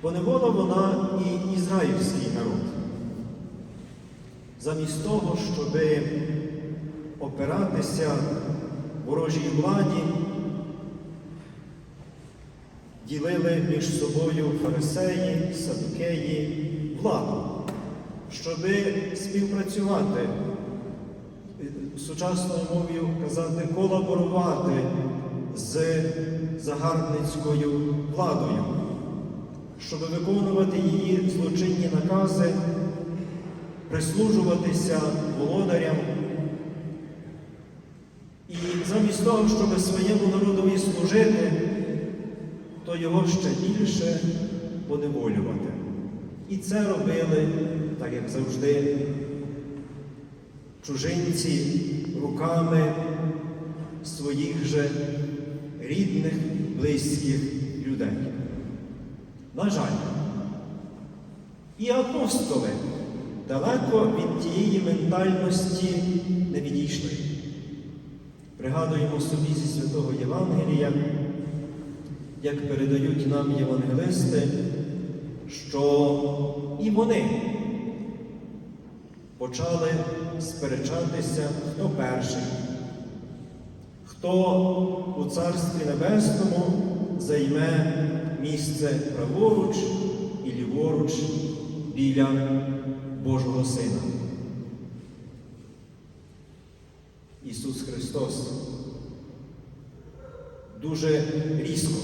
поневола вона і ізраїльський народ. Замість того, щоб опиратися ворожій владі, ділили між собою фарисеї, садукеї, владу, щоб співпрацювати, сучасною мовою казати, колаборувати з загарбницькою владою, щоб виконувати її злочинні накази, прислужуватися володарям. І замість того, щоб своєму народові служити, то його ще більше поневолювати. І це робили, так як завжди, чужинці руками своїх же рідних, близьких людей. Жаль, і апостоли далеко від тієї ментальності не відійшли. Пригадуємо собі зі святого Євангелія, як передають нам євангелисти, що і вони почали сперечатися, хто перший, хто у Царстві Небесному займе місце праворуч і ліворуч біля Божого Сина. Ісус Христос дуже різко,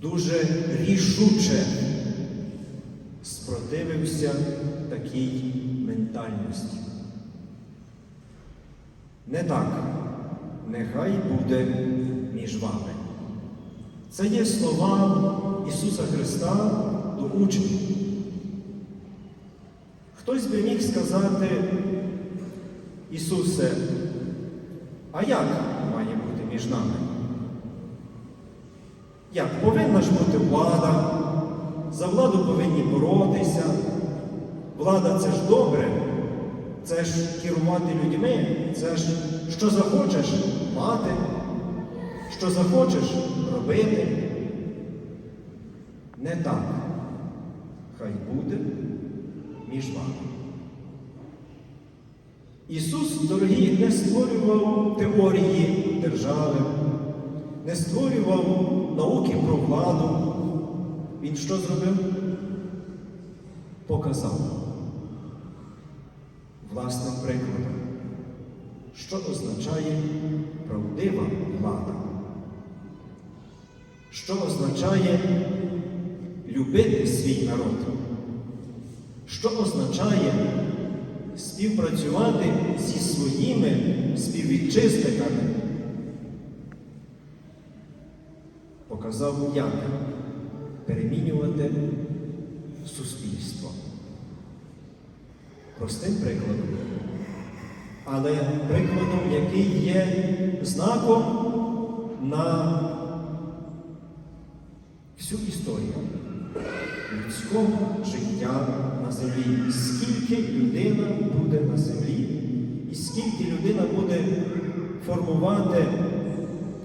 дуже рішуче спротивився такій ментальності. Не так, нехай буде між вами. Це є слова Ісуса Христа до учнів. Хтось би міг сказати, Ісусе, а як має бути між нами? Як повинна ж бути влада? За владу повинні боротися. Влада це ж добре, це ж керувати людьми, це ж що захочеш мати, що захочеш робити. Не так. Хай буде між вами. Ісус, дорогі, не створював теорії держави, не створював науки про владу. Він що зробив? Показав власним прикладом, що означає правдива влада, що означає любити свій народ, що означає співпрацювати зі своїми співвітчизниками. Показав, як перемінювати суспільство. Простим прикладом, але прикладом, який є знаком на всю історію людського життя на землі. Скільки людина буде на землі, і скільки людина буде формувати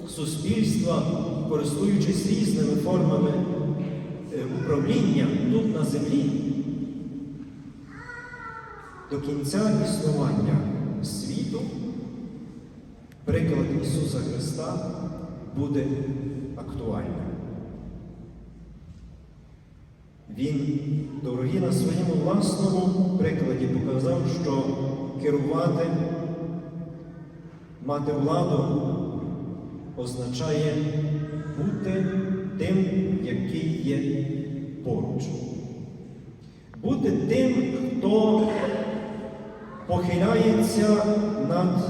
суспільства, користуючись різними формами е, управління тут на землі, до кінця існування світу приклад Ісуса Христа буде актуальним. Він, дорогі, на своєму власному прикладі показав, що керувати, мати владу означає бути тим, який є поруч. Бути тим, хто похиляється над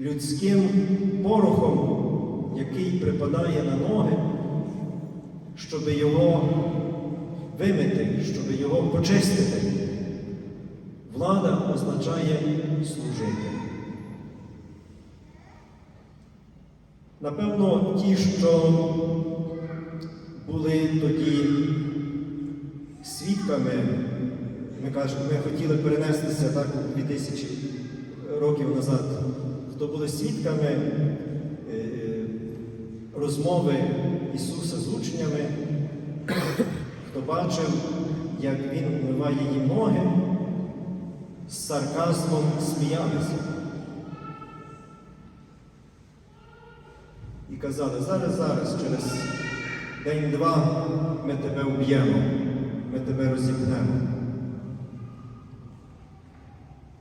людським порохом, який припадає на ноги щоб його вимити, щоб його почистити. Влада означає служити. Напевно, ті, що були тоді свідками, ми кажемо, ми хотіли перенестися так 2000 років назад, хто були свідками е, розмови Ісуса з учнями, хто бачив, як Він вмиває їм ноги, з сарказмом сміялися. І казали, зараз, зараз, через день-два ми тебе вб'ємо, ми тебе розіпнемо.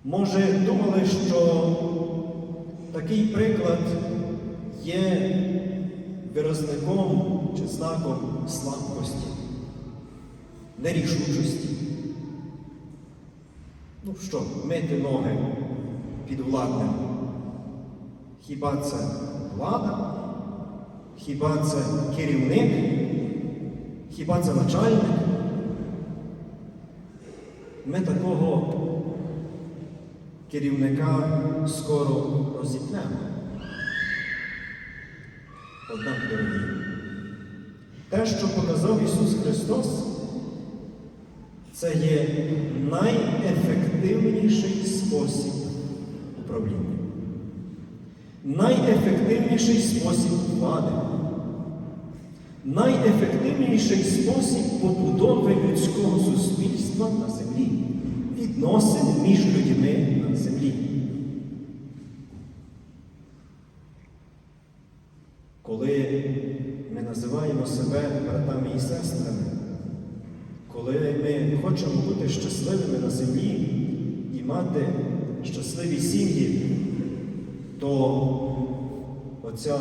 Може, думали, що такий приклад є виразником чи знаком слабкості, нерішучості. Ну що, мити ноги під владним? Хіба це влада? Хіба це керівник? Хіба це начальник? Ми такого керівника скоро розіпнемо. Однак, дорогі, те, що показав Ісус Христос, це є найефективніший спосіб управління, найефективніший спосіб влади, найефективніший спосіб побудови людського суспільства на землі, відносин між людьми на землі. Коли ми називаємо себе братами і сестрами, коли ми хочемо бути щасливими на землі і мати щасливі сім'ї, то оця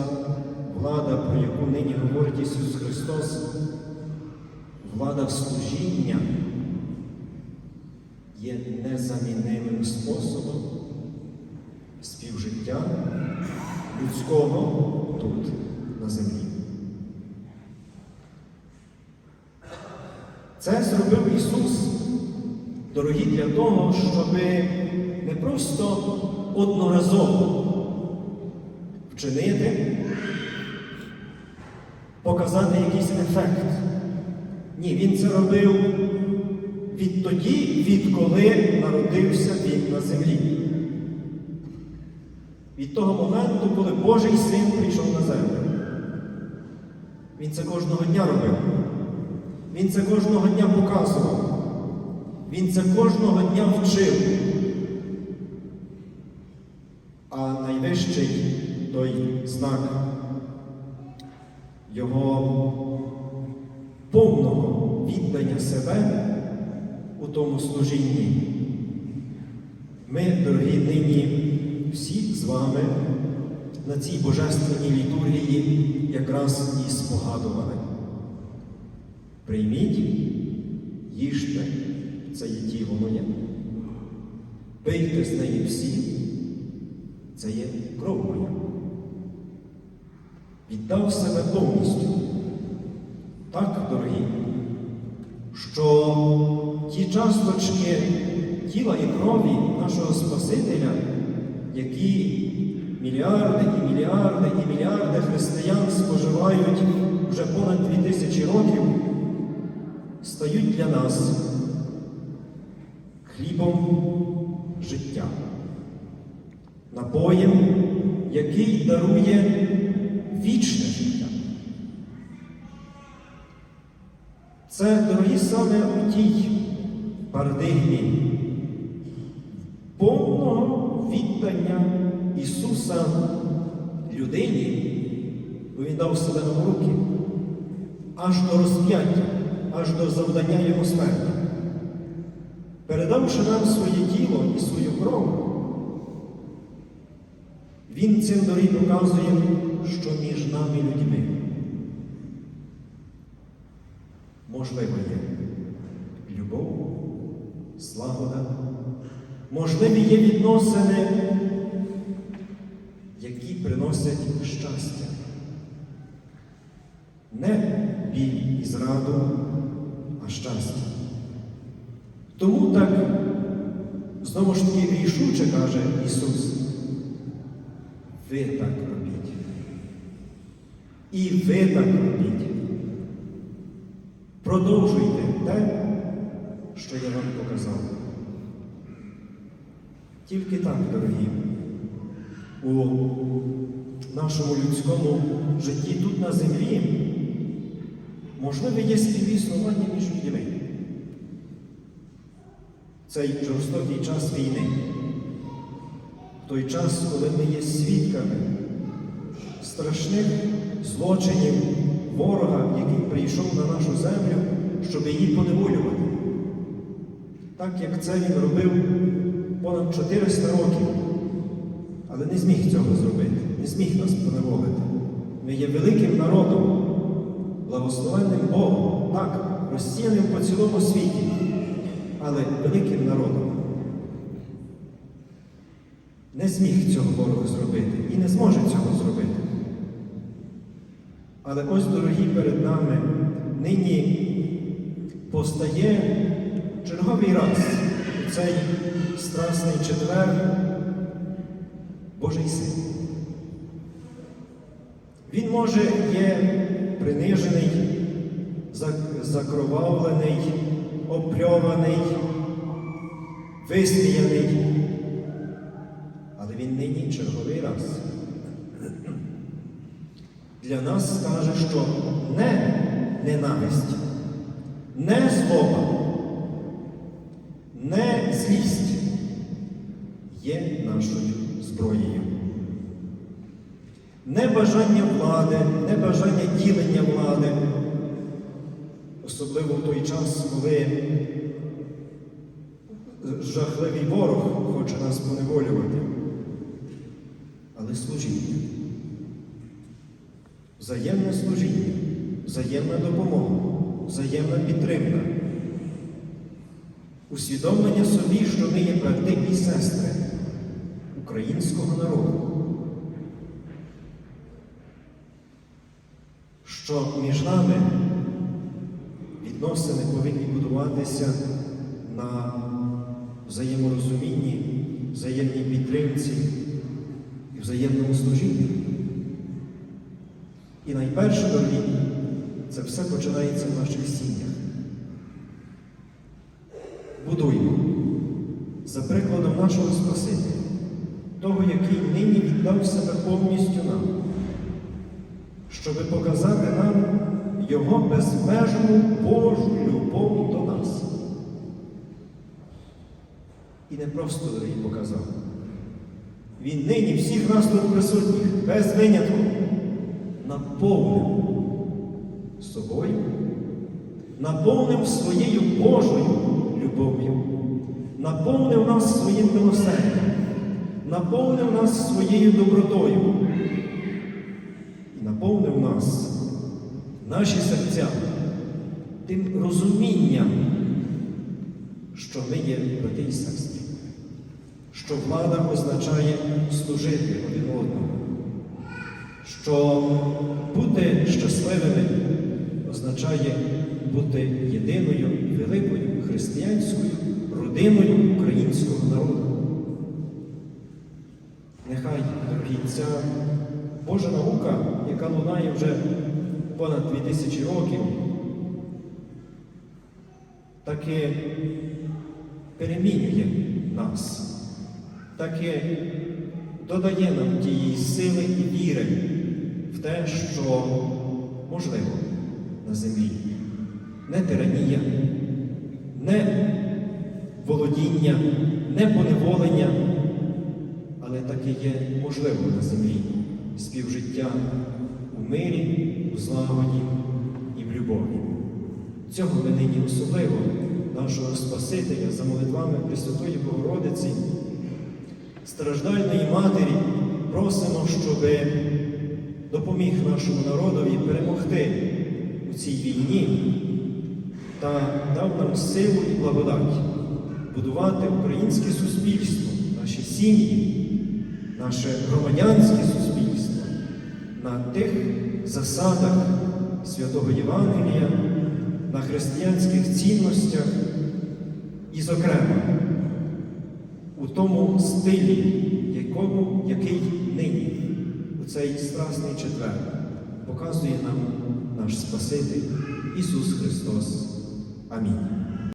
влада, про яку нині говорить Ісус Христос, влада служіння є незамінимим способом співжиття людського тут, на землі. Це зробив Ісус, дорогі, для того, щоб не просто одноразово вчинити, показати якийсь ефект. Ні, Він це робив відтоді, відколи народився Він на землі. Від того моменту, коли Божий син прийшов на землю. Він це кожного дня робив. Він це кожного дня показував. Він це кожного дня вчив. А найвищий той знак його повного віддання себе у тому служінні. Ми, дорогі нині, всі з вами на цій божественній літургії якраз і спогадували. Прийміть, їжте, це є тіло моє. Пийте з неї всі, це є кров моя. Віддав себе повністю. Так, дорогі, що ті часточки тіла і крові нашого Спасителя, які мільярди і мільярди і мільярди християн споживають вже понад дві тисячі років, стають для нас хлібом життя, напоєм, який дарує вічне життя. Це, дорогі, саме у тій парадигмі повного віддання Ісуса людині, бо Він дав себе на руки, аж до розп'яття, аж до завдання Його смерті. Передавши нам своє тіло і свою кров, Він цим дорі показує, що між нами людьми можливо є любов, злагода, можливі є відносини, які щастя. Не біль і зраду, а щастя. Тому так, знову ж таки, рішуче каже Ісус, ви так робіть. І ви так робіть. Продовжуйте те, що я вам показав. Тільки так, дорогі, у нашому людському житті тут на землі можливе є співіснування між людьми. Цей жорстокий час війни, той час, коли ми є свідками страшних злочинів ворога, який прийшов на нашу землю, щоб її поневолювати. Так як це він робив понад 400 років, але не зміг цього зробити, не зміг нас поневолити. Ми є великим народом, благословенним Богом, так, розсіяним по цілому світі, але великим народом. Не зміг цього ворог зробити і не зможе цього зробити. Але ось, дорогі, перед нами нині постає черговий раз цей страсний четвер Божий син. Він може є принижений, закровавлений, опльований, висміяний. Але він нині черговий раз для нас скаже, що не ненависть, не злоба, не злість є нашою зброєю. Не бажання влади, не бажання ділення влади, особливо в той час, коли жахливий ворог хоче нас поневолювати, але служіння. Взаємне служіння, взаємна допомога, взаємна підтримка. Усвідомлення собі, що ми є брати і сестри українського народу. Що між нами відносини повинні будуватися на взаєморозумінні, взаємній підтримці і взаємному служінні. І найперше, дорогі, це все починається в наших сім'ях. Будуємо за прикладом нашого Спасителя, того, який нині віддав себе повністю нам, щоб показати нам Його безмежну Божу любов до нас. І не просто дорогі показав. Він нині всіх нас тут присутніх, без винятку наповнив собою, наповнив своєю Божою любов'ю, наповнив нас своїм милосердям, наповнив нас своєю добротою наповнив нас, наші серця, тим розумінням, що ми є брати і сестри, що влада означає служити один одному що бути щасливими означає бути єдиною великою християнською родиною українського народу. Нехай, ця Божа наука, яка лунає вже понад 2000 років, таки перемінює нас, таки додає нам тієї сили і віри в те, що можливо на землі. Не тиранія, не володіння, не поневолення, але таке є можливо на землі співжиття у мирі, у злагоді і в любові. Цього ми нині особливо нашого Спасителя за молитвами Пресвятої Богородиці страждальної Матері просимо, щоб допоміг нашому народові перемогти у цій війні та дав нам силу і благодать будувати українське суспільство, наші сім'ї, наше громадянське суспільство на тих засадах святого Євангелія, на християнських цінностях і, зокрема, у тому стилі, якому, який нині, у цей страсний четвер, показує нам наш Спаситель Ісус Христос. Амінь.